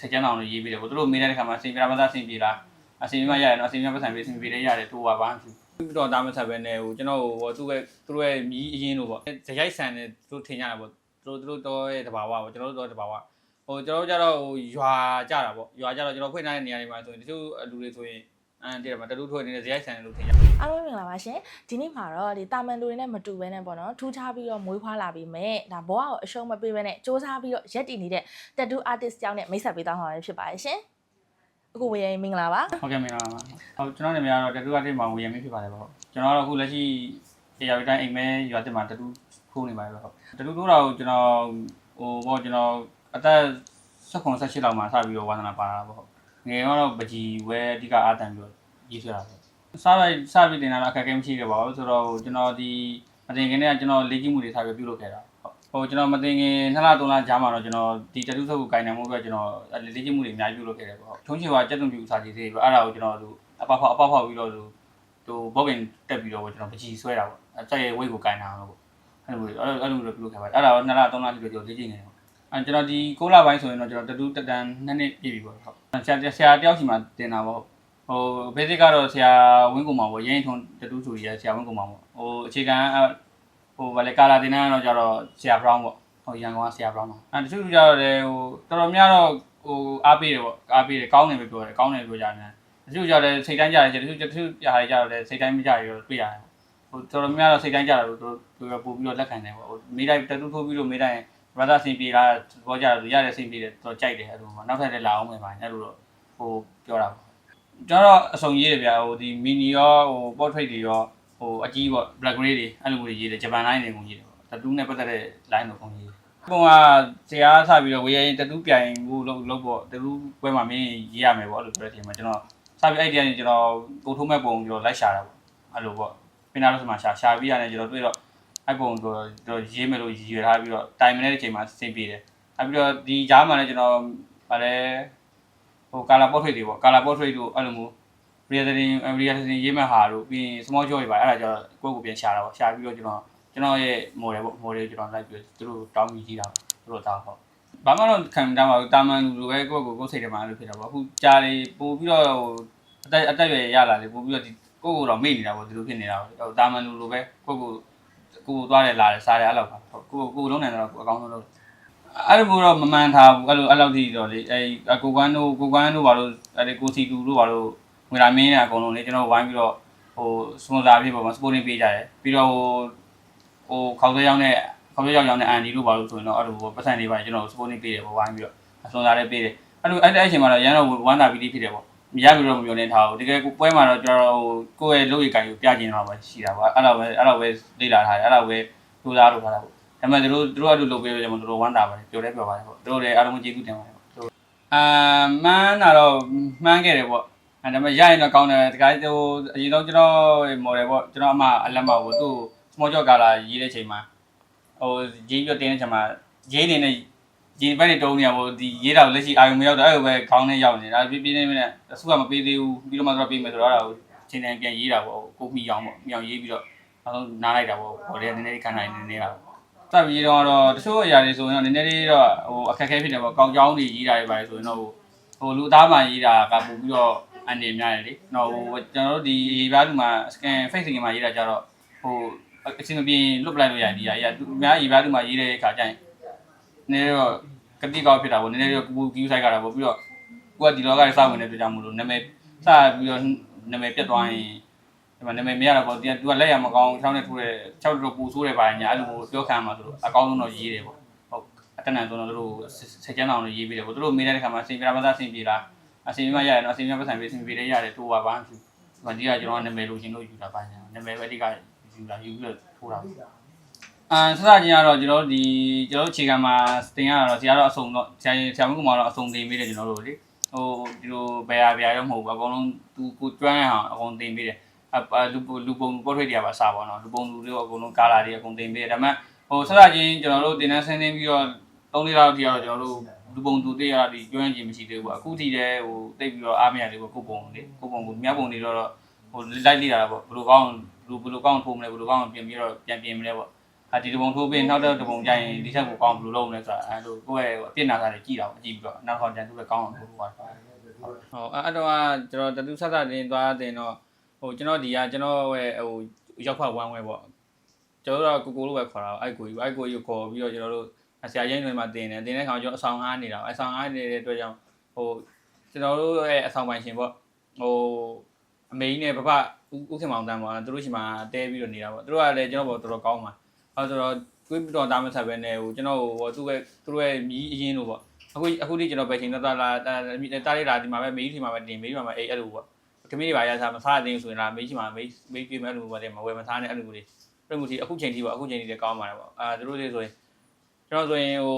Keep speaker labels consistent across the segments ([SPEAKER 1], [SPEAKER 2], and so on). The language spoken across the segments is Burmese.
[SPEAKER 1] ဆက်ကျန်းအောင်လို့ရေးပေးတယ်ပေါ့သူတို့မေးတဲ့ခါမှာစင်ပြတာမသားစင်ပြေလားအစင်ပြမရတယ်နော်အစင်ပြပတ်စံပေးစင်ပြေလည်းရတယ်တိုးပါပါဘူးတော့ဒါမှဆက်ပဲနေဟိုကျွန်တော်ဟိုသူ့ရဲ့သူတို့ရဲ့မြီးအရင်လို့ပေါ့ဇရိုက်ဆန်တယ်သူတို့ထင်ကြတာပေါ့သူတို့သူတို့တော့ရဲ့တဘာဝပေါ့ကျွန်တော်တို့တော့တဘာဝဟိုကျွန်တော်တို့ကြတော့ဟိုရွာကြတာပေါ့ရွာကြတော့ကျွန်တော်ဖွင့်ထားတဲ့နေရာတွေမှာဆိုရင်တချို့လူတွေဆိုရင် အန်တည်းတယ်မှာတလူထွေနေတဲ့ဇရိုက်ဆန်တယ်လို့ထင်ကြ
[SPEAKER 2] အားလုံးမင်္ဂလာပါရှင်ဒီနေ့မှာတော့ဒီတာမန်လူတွေနဲ့မတူဘဲနဲ့ပေါ့နော်ထူးခြားပြီးတော့မွေးဖွားလာပြီးမဲ့ဒါဘောကိုအရှုံးမပေးဘဲနဲ့စ조사ပြီးတော့ရက်တည်နေတဲ့ tattoo artist ကြောင့်နဲ့မိတ်ဆက်ပေးသွားမှာပဲဖြစ်ပါတယ်ရှင်အခုဝေရင်မင်္ဂလာပါ
[SPEAKER 1] ဟုတ်ကဲ့မင်္ဂလာပါဟုတ်ကျွန်တော်နာမည်ကတော့တတူအတိတ်မှာဝေယမင်းဖြစ်ပါတယ်ပေါ့ကျွန်တော်ကတော့အခုလက်ရှိအေယာဝီတိုင်းအိမ်မဲရွာတက်မှာတတူခိုးနေပါတယ်ပေါ့တတူထိုးတာကိုကျွန်တော်ဟိုပေါ့ကျွန်တော်အသက်16 18လောက်မှာစပြီးတော့ဝါသနာပါတာပေါ့ ငယ်တော့ပကြီးဝဲအဓိကအားတန်ပြီးတော့ရေးဆွဲတာပေါ့စားလိုက်စပြီးတင်တာတော့အခက်အခဲမရှိခဲ့ပါဘူးဆိုတော့ကျွန်တော်ဒီမတင်ခင်တည်းကကျွန်တော်လေ့ကျင့်မှုတွေထားပြီးပြုလုပ်ခဲ့တာဟုတ်ဟိုကျွန်တော်မတင်ခင်2လ3လကြာမှာတော့ကျွန်တော်ဒီတတူဆုပ်ကိုကင်နိုင်မှုအတွက်ကျွန်တော်လေ့ကျင့်မှုတွေအများကြီးပြုလုပ်ခဲ့တယ်ပေါ့ထုံးချေပါကြက်သွန်ပြူစာကြည့်သေးပြီးအဲ့ဒါကိုကျွန်တော်သူအပဖောက်အပဖောက်ပြီးတော့သူသူဘော့ကင်တက်ပြီးတော့ကျွန်တော်ပကြီးဆွဲတာပေါ့အဲစက်ရဲ့ဝိတ်ကိုကင်တာပေါ့အဲ့လိုအဲ့လိုအဲ့လိုပြုလုပ်ခဲ့ပါတယ်အဲ့ဒါတော့2လ3လတိတိကျလေ့ကျင့်နေတယ် အဲကျွန်တော်ဒီ6လပိုင်းဆိုရင်တော့ကျွန်တော်တတူတက်တန်2နှစ်ပြည့်ပြီပေါ့ဟုတ်ဆရာဆရာတယောက်စီမှာတင်တာပေါ့ဟို basic ကတော့ဆရာဝင်းကုန်မှာပေါ့ရင်းထုံတတူဆိုရဆရာဝင်းကုန်မှာပေါ့ဟိုအခြေခံဟိုဗာလေကာလာတင်တဲ့ကတော့ကျတော့ဆရာ brown ပေါ့ဟိုရန်ကုန်ကဆရာ brown ပါအဲတချို့ကျတော့လေဟိုတော်တော်များတော့ဟိုအားပေးတယ်ပေါ့အားပေးတယ်ကောင်းတယ်ပဲပြောတယ်ကောင်းတယ်ပြောကြတယ်တချို့ကျတော့လေစိတ်တိုင်းကြတယ်တချို့တချို့ပြားတွေကျတော့လေစိတ်တိုင်းမကြရတော့တွေ့ရတယ်ဟိုတော်တော်များတော့စိတ်တိုင်းကြတယ်လို့သူတို့ပို့ပြီးတော့လက်ခံတယ်ပေါ့ဟိုမိတိုင်းတတူထိုးပြီးလို့မိတိုင်း brother စင်ပြေလားဘောကြတယ်ရတဲ့စင်ပြေတယ်တော့ကြိုက်တယ်အဲ့လိုပေါ့နောက်ထပ်လည်းလာအောင်မယ်ပါအဲ့လိုတော့ဟိုပြောတာပေါ့ကျွန်တော်အစုံရေးတယ်ဗျာဟိုဒီ mini ရောဟို portrait တွေရောဟိုအကြီးပေါ့ black gray တွေအဲ့လိုမျိုးတွေရေးတယ်ဂျပန် line တွေကုန်ရေးတယ်ပေါ့တတူးနဲ့ပတ်သက်တဲ့ line တွေကုန်ရေးတယ်ပုံကဆရာဆပြီးတော့ဝေရင်တတူးပြိုင်ဖို့လုပ်လုပ်ပေါ့တတူးပွဲမှာမင်းရေးရမယ်ပေါ့အဲ့လိုပြောတဲ့အချိန်မှာကျွန်တော်စပြီးအဲ့ဒီကနေကျွန်တော်ကိုထုံးမဲ့ပုံကျွန်တော်လိုက်ရှာတာပေါ့အဲ့လိုပေါ့ပင်နာလို့ဆိုမှရှာရှာပြီးရတယ်ကျွန်တော်တွေ့တော့ အဲ့ပုံတော့တော့ရေးမယ်လို့ရည်ရွယ်ထားပြီးတော့တိုင်မတဲ့အချိန်မှာစင်ပြေတယ်။အဲ့ပြီးတော့ဒီကြားမှာလည်းကျွန်တော်ဗာလဲဟိုကာလာပေါ်ထရိတ်တွေပေါ့ကာလာပေါ်ထရိတ်တို့အဲ့လိုမျိုး realizing realizing ရေးမဲ့ဟာတို့ပြီးရင် small joy တွေပါအဲ့ဒါကျတော့ကိုယ့်ကိုပြန်ရှာတာပေါ့ရှာပြီးတော့ကျွန်တော်ကျွန်တော်ရဲ့ model ပေါ့ model ကျွန်တော်လိုက်ပြီးသူတို့တောင်းပြီးကြည့်တာပေါ့သူတို့သားပေါ့ဘာမှတော့ခံမတမ်းပါဘူးတာမန်လူလိုပဲကိုယ့်ကိုကိုယ်စိတ်ထဲမှာအဲ့လိုဖြစ်တာပေါ့အခုကြားလေပို့ပြီးတော့ဟိုအသက်အသက်ရွယ်ရလာလေပို့ပြီးတော့ဒီကိုယ့်ကိုယ်တော့မေ့နေတာပေါ့ဒီလိုဖြစ်နေတာပေါ့ဟိုတာမန်လူလိုပဲကိုယ့်ကိုယ် ကိုယ်သွားတယ်လာတယ်စားတယ်အဲ့လောက်ပါဟုတ်ကိုယ်ကိုယ်လုံးနိုင်တော့ကိုယ်အကောင်းဆုံးလုပ်အဲ့လိုမျိုးတော့မမှန်ထားဘူးအဲ့လိုအဲ့လောက်ထိတော့လေအဲ့ကိုကွမ်းတို့ကိုကွမ်းတို့ဘာလို့အဲ့ကိုစီတူတို့ဘာလို့ငွေလာမင်းနဲ့အကုန်လုံးလေကျွန်တော်ဝိုင်းပြီးတော့ဟိုစပွန်ဆာဖြစ်ပေါ့မှာစပိုတင်ပေးကြတယ်ပြီးတော့ဟိုဟိုခေါင်းသွေးရောက်နဲ့ခေါင်းသွေးရောက်ရောက်နဲ့အန်ဒီတို့ဘာလို့ဆိုရင်တော့အဲ့လိုပတ်စံတွေပါကျွန်တော်စပိုတင်ပေးတယ်ပေါ့ဝိုင်းပြီးတော့အစွန်စားလည်းပေးတယ်အဲ့လိုအဲ့တဲ့အချိန်မှာတော့ရန်တော့ဝမ်းသာပြီးဖြစ်တယ်ပေါ့မ ရပြီးတော့မပြောနေထားဘူးတကယ်ကိုပွဲမှာတော့ကျွန်တော်ဟိုကိုယ့်ရဲ့လုပ်ရည်ကိုင်ကိုပြကျင်တော့ပါရှိတာပေါ့အဲ့လိုပဲအဲ့လိုပဲလေ့လာထားတယ်အဲ့လိုပဲစူးစားလုပ်ထားတာပေါ့ဒါပေမဲ့သူတို့သူတို့အတူလုပ်ပေးလို့ကျွန်တော်တို့ဝမ်းတာပါတယ်ပြောလဲပြောပါတယ်ပေါ့သူတို့လည်းအားလုံးကျေးဇူးတင်ပါတယ်ပေါ့သူတို့အာမှန်းတာတော့မှန်းခဲ့တယ်ပေါ့အဲဒါပေမဲ့ရရင်တော့ကောင်းတယ်တခါဟိုအရင်တော့ကျွန်တော် model ပေါ့ကျွန်တော်အမအလက်မပေါ့သူ့ small job ကလာရေးတဲ့ချိန်မှာဟိုရေးပြတင်းတဲ့ချိန်မှာရေးနေတဲ့ ရေးဘက်နေတုံးနေရပေါ့ဒီရေးတာကိုလက်ရှိအာယုံမရောက်တော့အဲ့လိုပဲခေါင်းနဲ့ရောက်နေတာပြပြနေနေအစုကမပေးသေးဘူးပြီးတော့မှတော့ပေးမယ်ဆိုတော့အဲ့ဒါကိုချိန်တိုင်းပြန်ရေးတာပေါ့ကိုမိအောင်ပေါ့မိအောင်ရေးပြီးတော့အဆုံးနားလိုက်တာပေါ့ဟိုလည်းနည်းနည်းလေးခံနိုင်နေနေတာပေါ့စပ်ပြီးတော့တော့တချို့အရာတွေဆိုရင်တော့နည်းနည်းလေးတော့ဟိုအခက်အခဲဖြစ်တယ်ပေါ့ကောင်းကြောင်းတွေရေးတာတွေပါတယ်ဆိုရင်တော့ဟိုလူသားမှရေးတာကပို့ပြီးတော့အန်နေများတယ်လေတော့ဟိုကျွန်တော်တို့ဒီရေပြားလူမှာ scan face scan မှာရေးတာကြတော့ဟိုအချင်းမပြင်းလွတ်ပလိုက်လို့ရတယ်ဒီအရာသူအများရေပြားလူမှာရေးတဲ့အခါကျရင် နည်းတော့ကတိကောက်ဖြစ်တာပေါ့နည်းနည်းတော့ကူကူဆိုင်ကြတာပေါ့ပြီးတော့ကိုကဒီလောကရဲ့စောင့်ဝင်တဲ့အတွက်ကြောင့်မလို့နာမည်စပြီးတော့နာမည်ပြတ်သွားရင်ဒီမှာနာမည်မရတော့ပေါ့ဒီကသူကလက်ရမကောင်းချောင်းနဲ့ထိုးတယ်ချောက်တော့ပူဆိုးတယ်ပါညာအဲ့လိုပြောခံမှာသူတို့အကောင်းဆုံးတော့ရေးတယ်ပေါ့ဟုတ်အတနန်ဆုံးတော့သူတို့ဆက်ကျန်းအောင်လို့ရေးပေးတယ်ပေါ့သူတို့မေးတဲ့ခါမှာစင်ပြတာမသားစင်ပြေလားအစင်ပြမရတယ်နော်စင်ပြပတ်စံပေးစင်ပြေလည်းရတယ်တိုးပါပါသူဒီကကျွန်တော်နာမည်လိုချင်လို့ယူတာပါညာနာမည်ပဲအဓိကယူတာယူပြီးတော့ထိုးတာ အာစစချင်းကတော့ကျွန်တော်တို့ဒီကျွန်တော်တို့ခြေခံမှာတင်ရတော့ဆရာတော့အစုံတော့ဆရာဆရာမကမှတော့အစုံတင်ပေးတယ်ကျွန်တော်တို့လေဟိုဒီလိုဘယ်ဟာဘယ်ဟာတော့မဟုတ်ဘူးအကုန်လုံးသူကိုကျွမ်းရအောင်အကုန်တင်ပေးတယ်အလူလူပုံပေါ်ထွေးတွေကပါစားပါတော့လူပုံလူတွေအကုန်လုံးကာလာတွေအကုန်တင်ပေးတယ်ဒါပေမဲ့ဟိုဆက်စချင်းကျွန်တော်တို့တင်တန်းဆင်းနေပြီးတော့၃လေးလောက်ထိကတော့ကျွန်တော်တို့လူပုံသူတွေရဒီကျွမ်းကျင်မရှိသေးဘူးအခုထိတည်းဟိုတိတ်ပြီးတော့အားမရသေးဘူးကိုပုံလေကိုပုံကိုမြတ်ပုံတွေတော့ဟိုလိုက်လိတာပေါ့ဘယ်လိုကောင်းလူဘယ်လိုကောင်းထိုးမလဲဘယ်လိုကောင်းပြင်ပြီးတော့ပြန်ပြင်မလဲပေါ့ အာဒီတပုံထိုးပြီးနောက်တော့တပုံကြရင်ဒီချက်ကိုကောင်းဘယ်လိုလုပ်မလဲဆိုတာအဲလိုကိုယ့်ရဲ့အပြစ်နာစာတွေကြည့်တော့ကြည့်ပြီးတော့နောက်ခေါက်ကျန်သူလည်းကောင်းအောင်ထိုးသွားတယ်ဟုတ်အဲ့တော့ကျွန်တော်တတူဆက်ဆက်တင်သွားတင်တော့ဟိုကျွန်တော်ဒီကကျွန်တော်ရဲ့ဟိုရောက်ဖတ်ဝမ်းဝဲပေါ့ကျွန်တော်တို့ကကိုကိုလိုပဲခေါ်တာအဲ့ကိုကြီးအဲ့ကိုကြီးကိုခေါ်ပြီးတော့ကျွန်တော်တို့ဆရာရင်တွေမှာတင်တယ်တင်တဲ့ခါကျတော့အဆောင်ငားနေတာအဆောင်ငားနေတဲ့အတွက်ကြောင့်ဟိုကျွန်တော်တို့ရဲ့အဆောင်ပိုင်ရှင်ပေါ့ဟိုအမေကြီးနဲ့ပပဥခင်မောင်တန်းပေါ့သူတို့ရှိမှတဲပြီးတော့နေတာပေါ့သူတို့ကလည်းကျွန်တော်ပေါ်တော်တော်ကောင်းပါ အဲဆိုတော့ကိုယ်တော်သားမဆက်ပဲနဲ့ဟိုကျွန်တော်ဟိုသူ့ရဲ့သူတို့ရဲ့မြီးအရင်လို့ပေါ့အခုအခုဒီကျွန်တော်ပဲချိန်တော့တာလာတာတာလေးလာဒီမှာပဲမေးဒီမှာပဲတင်မေးဒီမှာပဲအေးအဲ့လိုပေါ့ခမင်းတွေပါရစားမစားတဲ့ဆိုရင်လားမေးချင်မှာမေးမေးပြေးမဲ့လို့ပါတယ်မဝယ်မစားနဲ့အဲ့လိုမျိုးတွေအဲ့လိုမျိုးဒီအခုချိန်ထိပေါ့အခုချိန်ထိလည်းကောင်းပါတယ်ပေါ့အာသူတို့တွေဆိုရင်ကျွန်တော်ဆိုရင်ဟို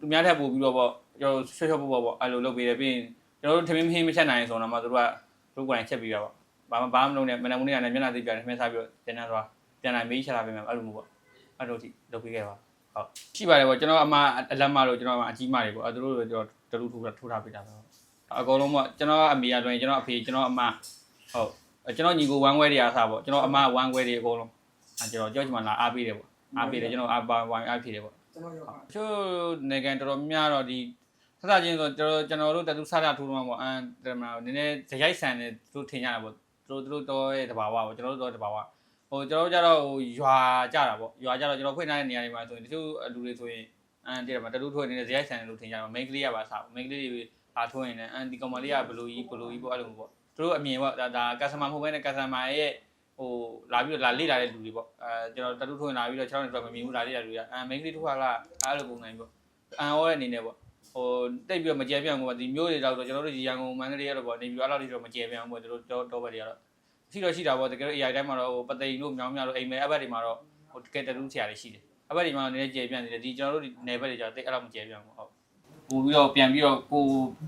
[SPEAKER 1] သူများထက်ပို့ပြီးတော့ပေါ့ကျွန်တော်ဆွဲဆွဲပို့ပေါ့အဲ့လိုလုပ်ပေးတယ်ပြီးရင်ကျွန်တော်တို့ထမင်းမဟင်းမချက်နိုင်ဆိုတော့မှသူတို့ကတို့ကိုယ်တိုင်ချက်ပြီးတော့ပေါ့ဘာမှဘာမှမလုပ်နဲ့မနက်မိုးနေ့ကလည်းမျက်နှာသိပြတယ်ထမင်းစားပြီးတော့ပြန်လာတော့ပြန်လာမေးချက်လာပေးမယ်အဲ့လိုမျိုးပေါ့ အဲ့လိုထိလုပ်ပေးခဲ့ပါဟုတ်ရှိပါတယ်ပေါ့ကျွန်တော်အမအလက်မလို့ကျွန်တော်အကြီးမတွေပေါ့အဲ့သူတို့ကျွန်တော်တလူထိုးထိုးထားပေးတာပေါ့အကုန်လုံးပေါ့ကျွန်တော်အမေကဆိုရင်ကျွန်တော်အဖေကျွန်တော်အမဟုတ်ကျွန်တော်ညီကိုဝမ်းခွဲတွေအားစားပေါ့ကျွန်တော်အမဝမ်းခွဲတွေအကုန်လုံးအဲကျွန်တော်ကြောက်ချင်မှလာအားပေးတယ်ပေါ့အားပေးတယ်ကျွန်တော်အားပါဝမ်းအားဖြေတယ်ပေါ့
[SPEAKER 3] ကျွန်တော်ရောက်ပါ
[SPEAKER 1] ချို့နေကန်တော်တော်များတော့ဒီဆက်စားချင်းဆိုကျွန်တော်ကျွန်တော်တို့တတူစားတာထိုးတော့ပေါ့အမ်တမနည်းနည်းဇရိုက်ဆန်နေသူထင်ကြတာပေါ့သူတို့သူတို့တော့ရဲ့တဘာဝပေါ့ကျွန်တော်တို့တော့တဘာဝ ဟိုကျွန်တော်တို့ကြတော့ဟိုရွာကြတာပေါ့ရွာကြတော့ကျွန်တော်ဖွင့်ထားတဲ့နေရာတွေမှာဆိုရင်တချို့လူတွေဆိုရင်အမ်တည်းမှာတတူထိုးနေတဲ့ဇရိုက်ဆန်နေလို့ထင်ကြတော့ main ကလေးကပါစား main ကလေးတွေလာထိုးရင်လည်းအမ်ဒီကောင်မလေးကဘလိုကြီးဘလိုကြီးပေါ့အဲ့လိုပေါ့သူတို့အမြင်ပေါ့ဒါဒါ customer မဟုတ်ဘဲနဲ့ customer ရဲ့ဟိုလာပြီးတော့လာလေ့လာတဲ့လူတွေပေါ့အဲကျွန်တော်တတူထိုးရင်လာပြီးတော့6နှစ်တော့မမြင်ဘူးလာလေ့လာလူတွေကအမ် main ကလေးထိုးခါလာအဲ့လိုပုံစံမျိုးပေါ့အန်ဟောတဲ့အနေနဲ့ပေါ့ဟိုတိတ်ပြီးတော့မကြဲပြန့်ဘူးပေါ့ဒီမျိုးတွေတော့ကျွန်တော်တို့ဒီရန်ကုန်မန္တလေးရတော့ပေါ့နေပြီးတော့အဲ့လောက်ထိတော့မကြဲပြန့်ဘူးပေါ့တို့တော့တော့ဘက်တွေကတော့ ရှိတော့ရှိတာပေါ့တကယ်လို့ AI တိုင်းမှာတော့ဟိုပသိမ်တို့မြောင်းမြောင်းတို့အိမ်မဲအဘက်တွေမှာတော့ဟိုတကယ်တူးဆရာတွေရှိတယ်အဘက်တွေမှာနည်းနည်းကြဲပြန့်နေတယ်ဒီကျွန်တော်တို့နယ်ဘက်တွေကျတော့တိတ်အဲ့လောက်မကြဲပြန့်ဘူးဟုတ်ပို့ပြီးတော့ပြန်ပြီးတော့ကို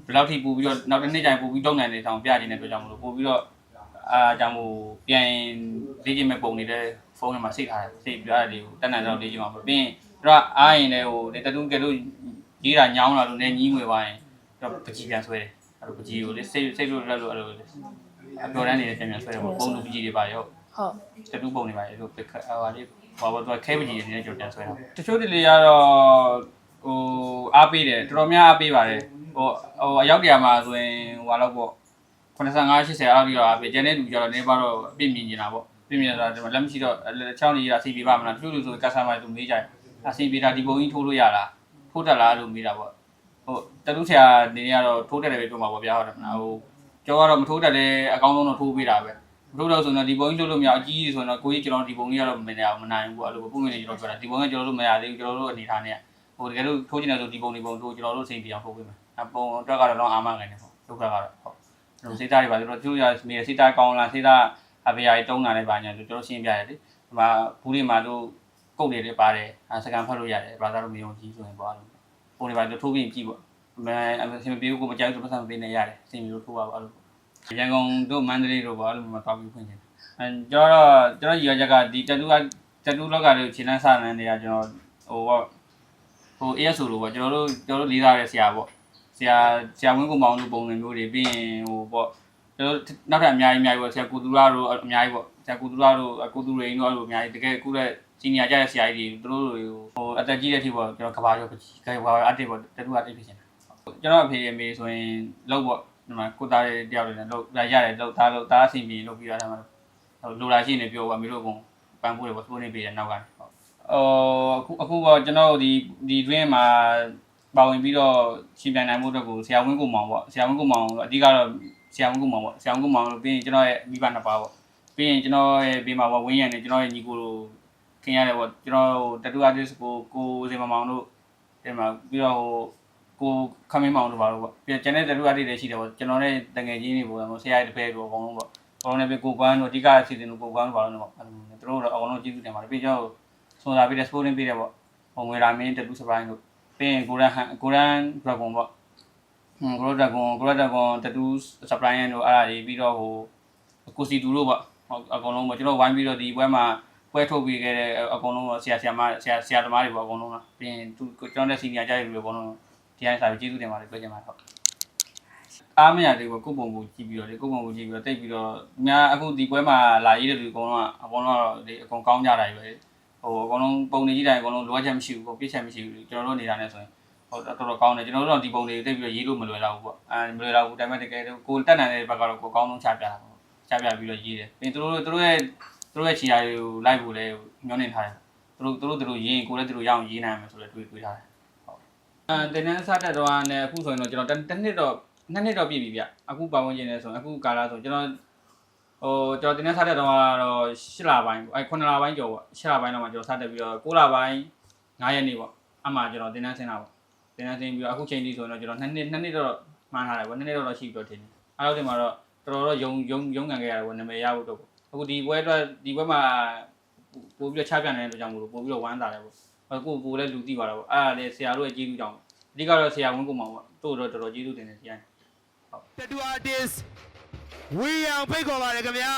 [SPEAKER 1] ဘယ်လောက်ထိပို့ပြီးတော့နောက်တစ်နေ့ကျရင်ပို့ပြီးတုံးနိုင်တဲ့တောင်ပြခြင်းတဲ့အတွက်ကြောင့်မလို့ပို့ပြီးတော့အားကြောင့်မို့ပြန်လေ့ကျင့်မဲ့ပုံနေတဲ့ဖုန်းထဲမှာစိတ်ထားတယ်စိတ်ပြရတယ်ကိုတက်နိုင်တော့လေ့ကျင့်မှာပေါ့ပြီးရင်တို့ကအားရင်လည်းဟိုတတူးကဲလို့ကြီးတာညောင်းလာလို့လည်းညီးငွေသွားရင်တော့ပကြီးပြန်ဆွဲတယ်အဲ့လိုပကြီးကိုလေစိတ်စိတ်လို့လက်လို့အဲ့လို အပြော်တန်းနေတယ်ပြန်ပြန်ဆွဲတယ်ပေါ့ပုံလူပကြီးတွေပါရော
[SPEAKER 2] ဟုတ်
[SPEAKER 1] တတူးပုံတွေပါလေလို့ပခါဟာလေးဘာဘာတော့ခဲပကြီးတွေနဲ့ကြော်ပြန်ဆွဲတာတချို့တလေကတော့ဟိုအားပေးတယ်တော်တော်များအားပေးပါတယ်ဟိုဟိုအရောက်တရားမှာဆိုရင်ဟိုလောက်ပေါ့85 80အားပြီးတော့အားပေးကျန်တဲ့လူကျတော့နေပါတော့ပြည့်မြင်နေတာပေါ့ပြည့်မြင်တာဒီမှာလက်မရှိတော့ချောင်းကြီးရအစီပေးပါမလားတချို့လူဆိုကတ်ဆာမာသူမေးကြတယ်အစီပေးတာဒီပုံကြီးထိုးလို့ရလားထိုးတက်လားလို့မေးတာပေါ့ဟိုတတူးဆရာနေနေကတော့ထိုးတက်တယ်ပဲပြောမှာပေါ့ဗျာဟုတ်တယ်မလားဟို ကျော်ကတော့မထိုးတက်လဲအကောင်းဆုံးတော့ထိုးပေးတာပဲမလို့တော့ဆိုတော့ဒီပုံကြီးလုပ်လို့မရအကြီးကြီးဆိုတော့ကိုကြီးကျွန်တော်ဒီပုံကြီးကတော့မနေအောင်မနိုင်ဘူးပေါ့အဲ့လိုပုံမြင်နေကျွန်တော်ပြောတာဒီပုံကကျွန်တော်တို့မရသေးဘူးကျွန်တော်တို့အနေထားနဲ့ဟိုတကယ်လို့ထိုးချင်တယ်ဆိုဒီပုံဒီပုံတို့ကျွန်တော်တို့စိတ်ပြအောင်ထိုးပေးမယ်အပုံအတွက်ကတော့တော့အာမခံနေပေါ့ဒုက္ခကတော့ဟုတ်အဲ့လိုစိတ်သားတွေပါဆိုတော့ကျိုးရမြေစိတ်သားကောင်းလားစိတ်သားအဖေယာကြီးတုံးတာလည်းပါညာဆိုကျွန်တော်ရှင်းပြရတယ်လေဒီမှာဘူးတွေမှာတို့ကုတ်တွေလည်းပါတယ်အဲစကန်ဖတ်လို့ရတယ်ဘာသာလို့မယုံကြည်ဆိုရင်ပေါ့အဲ့လိုပုံတွေပါတို့ထိုးပြီးကြည့်ပေါ့ မအဆင်မပြေဘူးကိုမကြိုက်ဘူးဆိုပတ်စံပေးနေရတယ်အဆင်ပြေလို့ထိုးပါပေါ့အဲ့လိုရန်ကုန်တို့မန္တလေးတို့ပေါ့အဲ့လိုမှာတောက်ပြီးဖွင့်ချင်တယ်အဲကျွန်တော်တော့ကျွန်တော်ရည်ရွယ်ချက်ကဒီတတူကတတူလောက်ကလေးခြေလန်းစလန်းတွေကကျွန်တော်ဟိုပေါ့ဟို ASO လို့ပေါ့ကျွန်တော်တို့ကျွန်တော်တို့လေးစားတဲ့ဆရာပေါ့ဆရာဆရာဝင်းကုမောင်တို့ပုံစံမျိုးတွေပြီးရင်ဟိုပေါ့ကျွန်တော်နောက်ထပ်အများကြီးအများကြီးပေါ့ဆရာကိုသူရတို့အများကြီးပေါ့ဆရာကိုသူရတို့ကိုသူရိန်တို့အဲ့လိုအများကြီးတကယ်အခုလက်စီနီယာကြတဲ့ဆရာကြီးတွေတို့တို့ဟိုအသက်ကြီးတဲ့အထိပေါ့ကျွန်တော်ကဘာရောကဘာအတစ်ပေါ့တတူအတစ်ဖြစ်နေတာ ကျွန်တော်အဖေအမေဆိုရင်လောက်ပေါ့ဒီမှာကိုသားတွေတယောက်တွေနဲ့လောက်ရတယ်လောက်သားလောက်သားအဆင်ပြေလောက်ပြီးရတာမှာဟိုလိုလာရှိနေပြောပါမလို့ကုန်ပန်းဖို့တွေပေါ့သိုးနေပေးတဲ့နောက်ကနေဟုတ်ဟိုအခုအခုတော့ကျွန်တော်ဒီဒီတွင်းမှာပါဝင်ပြီးတော့ရှင်ပြန်နိုင်မှုအတွက်ကိုဆရာဝင်းကိုမောင်ပေါ့ဆရာဝင်းကိုမောင်တော့အဓိကတော့ဆရာဝင်းကိုမောင်ပေါ့ဆရာဝင်းကိုမောင်လို့ပြီးရင်ကျွန်တော်ရဲ့မိဘနှစ်ပါးပေါ့ပြီးရင်ကျွန်တော်ရဲ့ဘေးမှာပေါ့ဝင်းရံနေကျွန်တော်ရဲ့ညီကိုတို့ခင်ရတယ်ပေါ့ကျွန်တော်တတူအာတစ်ကိုကိုစင်မမောင်တို့ဒီမှာပြီးတော့ဟို ကိုခမင်းမောင်တို့ပါတော့ပေါ့ပြီးကျန်တဲ့တတူအာတစ်တွေရှိတယ်ပေါ့ကျွန်တော်နဲ့တငယ်ချင်းတွေပေါ့ဆရာရဲ့တစ်ဖက်တို့အကုန်လုံးပေါ့။ဘောင်းနဲ့ပဲကိုကွမ်းတို့အဓိကအစီအစဉ်တို့ကိုကွမ်းတို့ပါလို့တော့အဲ့လိုမျိုးသူတို့တော့အကုန်လုံးကျေးဇူးတင်ပါတယ်ပြီးတော့ဆွန်စာပေးတဲ့ sporting ပေးတယ်ပေါ့။ဟိုငွေလာမင်းတူစပိုင်းတို့ပြီးရင်ကိုရန်ကိုရန် dragon ပေါ့။ဟွန်းကိုရ dragon ကိုရ dragon တူ supply တို့အဲ့ဒါတွေပြီးတော့ဟိုကိုစီတူတို့ပေါ့။အကုန်လုံးပေါ့ကျွန်တော်ဝိုင်းပြီးတော့ဒီပွဲမှာပွဲထုတ်ပြီးခဲ့တဲ့အကုန်လုံးတော့ဆရာဆရာမဆရာဆရာသမားတွေပေါ့အကုန်လုံးလားပြီးရင်သူကျွန်တော်တဲ့ senior ကြိုက်လူတွေအကုန်လုံး ဒီတိုင်းစာပြီးကျေးဇူးတင်ပါတယ်ပြောချင်ပါတယ်ဟုတ်အားမရသေးဘူးကိုယ့်ပုံကိုကြည့်ပြီးတော့လေကိုယ့်ပုံကိုကြည့်ပြီးတော့တိတ်ပြီးတော့အများအခုဒီပွဲမှာလာရေးတဲ့လူအကုန်လုံးကအကုန်လုံးကတော့ဒီအကုန်ကောင်းကြတာပဲဒီဟိုအကုန်လုံးပုံနေကြည့်တိုင်းအကုန်လုံးလိုအပ်ချက်မရှိဘူးပေါ့ပြည့်ချက်မရှိဘူးကျွန်တော်တို့နေတာနဲ့ဆိုရင်ဟိုတော်တော်ကောင်းတယ်ကျွန်တော်တို့တော့ဒီပုံတွေတိတ်ပြီးတော့ရေးလို့မလွယ်တော့ဘူးပေါ့အဲမလွယ်တော့ဘူးဒါပေမဲ့တကယ်ကိုတက်နိုင်တဲ့ဘက်ကတော့ကိုကောင်းဆုံးချပြတာပေါ့ချပြပြီးတော့ရေးတယ်ပြီးသူတို့သူတို့ရဲ့သူတို့ရဲ့ခြေရာတွေကိုလိုက်ဖို့လဲညှောနေထားတယ်သူတို့သူတို့သူတို့ရေးရင်ကိုလည်းသူတို့ရအောင်ရေးနိုင်မယ်ဆိုလဲတွေးတွေးထားတယ်ဟုတ် အဲတင်းနှန်းစတဲ့တော့နဲ့အခုဆိုရင်တော့ကျွန်တော်တစ်နှစ်တော့နှစ်နှစ်တော့ပြည့်ပြီဗျအခုပါဝင်ကျင်နေဆိုရင်အခုကာလာဆိုကျွန်တော်ဟိုကျွန်တော်တင်းနေစားတဲ့တော့ကတော့၈လပိုင်းပေါ့အဲ9လပိုင်းကျော်ပေါ့၈လပိုင်းတော့မှကျွန်တော်စားတက်ပြီးတော့9လပိုင်း9ရက်နေ့ပေါ့အမှကျွန်တော်တင်းနေဆင်းတာပေါ့တင်းနေဆင်းပြီးတော့အခုချိန်ထိဆိုရင်တော့ကျွန်တော်2နှစ်2နှစ်တော့မှန်းထားတယ်ပေါ့2နှစ်တော့ရှိပြီးတော့ထင်တယ်အဲလောက်တင်မှာတော့တော်တော်တော့ယုံယုံယုံခံခဲ့ရတယ်ပေါ့နာမည်ရဖို့တော့ပေါ့အခုဒီပွဲအတွက်ဒီပွဲမှာပို့ပြီးတော့ချပြနိုင်တဲ့အတွက်ကြောင့်မို့လို့ပို့ပြီးတော့ဝမ်းသာတယ်ပေါ့ အခုကိုလည်းလူသိပါတော့ပေါ့အဲ့ဒါလေဆရာတို့ရဲ့ကျေးဇူးကြောင့်အဓိကတော့ဆရာဝန်ကိုမောင်ပေါ့တို့တော့တော်တော်ကျေးဇူးတင်တယ်ဆရာ
[SPEAKER 3] တတူ artist ဝီအောင်ဖိတ်ခေါ်ပါတယ်ခင်ဗျာ